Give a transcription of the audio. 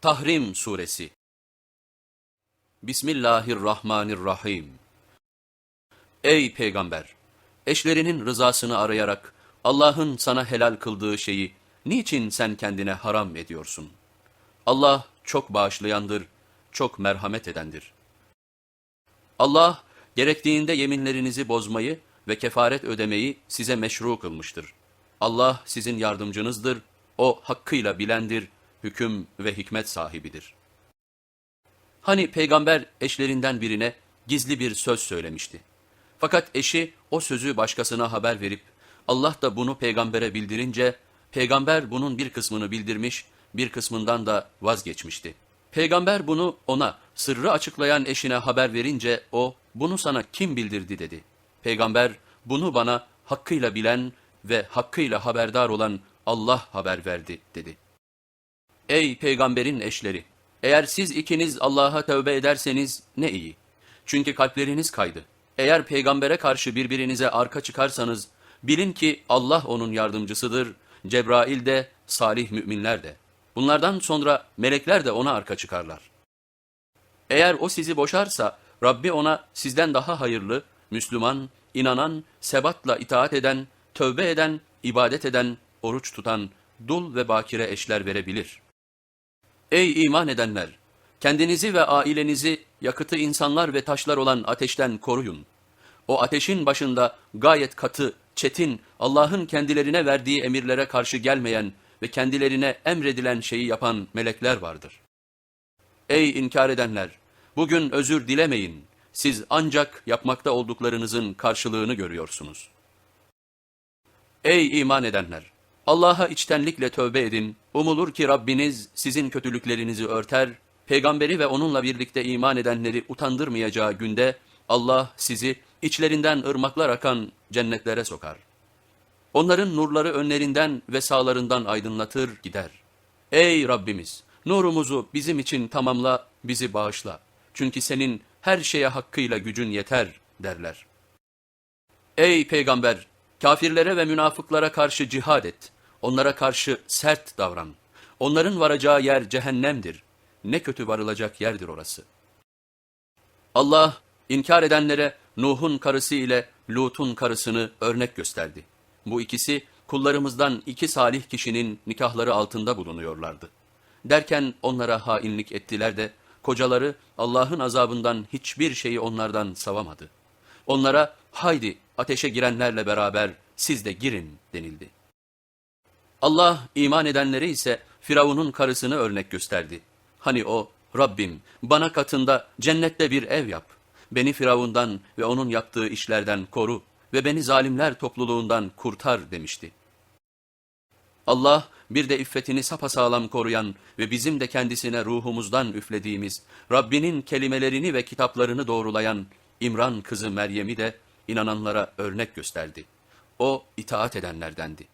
Tahrim Suresi Bismillahirrahmanirrahim Ey Peygamber! Eşlerinin rızasını arayarak Allah'ın sana helal kıldığı şeyi niçin sen kendine haram ediyorsun? Allah çok bağışlayandır, çok merhamet edendir. Allah gerektiğinde yeminlerinizi bozmayı ve kefaret ödemeyi size meşru kılmıştır. Allah sizin yardımcınızdır, o hakkıyla bilendir, hüküm ve hikmet sahibidir. Hani peygamber eşlerinden birine gizli bir söz söylemişti. Fakat eşi o sözü başkasına haber verip Allah da bunu peygambere bildirince peygamber bunun bir kısmını bildirmiş, bir kısmından da vazgeçmişti. Peygamber bunu ona sırrı açıklayan eşine haber verince o bunu sana kim bildirdi dedi. Peygamber bunu bana hakkıyla bilen ve hakkıyla haberdar olan Allah haber verdi dedi. Ey peygamberin eşleri! Eğer siz ikiniz Allah'a tövbe ederseniz ne iyi. Çünkü kalpleriniz kaydı. Eğer peygambere karşı birbirinize arka çıkarsanız, bilin ki Allah onun yardımcısıdır, Cebrail de, salih müminler de. Bunlardan sonra melekler de ona arka çıkarlar. Eğer o sizi boşarsa, Rabbi ona sizden daha hayırlı, Müslüman, inanan, sebatla itaat eden, tövbe eden, ibadet eden, oruç tutan, dul ve bakire eşler verebilir.'' Ey iman edenler! Kendinizi ve ailenizi yakıtı insanlar ve taşlar olan ateşten koruyun. O ateşin başında gayet katı, çetin, Allah'ın kendilerine verdiği emirlere karşı gelmeyen ve kendilerine emredilen şeyi yapan melekler vardır. Ey inkar edenler! Bugün özür dilemeyin. Siz ancak yapmakta olduklarınızın karşılığını görüyorsunuz. Ey iman edenler! Allah'a içtenlikle tövbe edin. Umulur ki Rabbiniz sizin kötülüklerinizi örter, peygamberi ve onunla birlikte iman edenleri utandırmayacağı günde Allah sizi içlerinden ırmaklar akan cennetlere sokar. Onların nurları önlerinden ve sağlarından aydınlatır gider. Ey Rabbimiz! Nurumuzu bizim için tamamla, bizi bağışla. Çünkü senin her şeye hakkıyla gücün yeter derler. Ey Peygamber! Kafirlere ve münafıklara karşı cihad et. Onlara karşı sert davran. Onların varacağı yer cehennemdir. Ne kötü varılacak yerdir orası. Allah inkar edenlere Nuh'un karısı ile Lut'un karısını örnek gösterdi. Bu ikisi kullarımızdan iki salih kişinin nikahları altında bulunuyorlardı. Derken onlara hainlik ettiler de kocaları Allah'ın azabından hiçbir şeyi onlardan savamadı. Onlara haydi ateşe girenlerle beraber siz de girin denildi. Allah iman edenlere ise Firavun'un karısını örnek gösterdi. Hani o, Rabbim bana katında cennette bir ev yap. Beni Firavun'dan ve onun yaptığı işlerden koru ve beni zalimler topluluğundan kurtar demişti. Allah bir de iffetini sapasağlam koruyan ve bizim de kendisine ruhumuzdan üflediğimiz, Rabbinin kelimelerini ve kitaplarını doğrulayan İmran kızı Meryem'i de inananlara örnek gösterdi. O itaat edenlerdendi.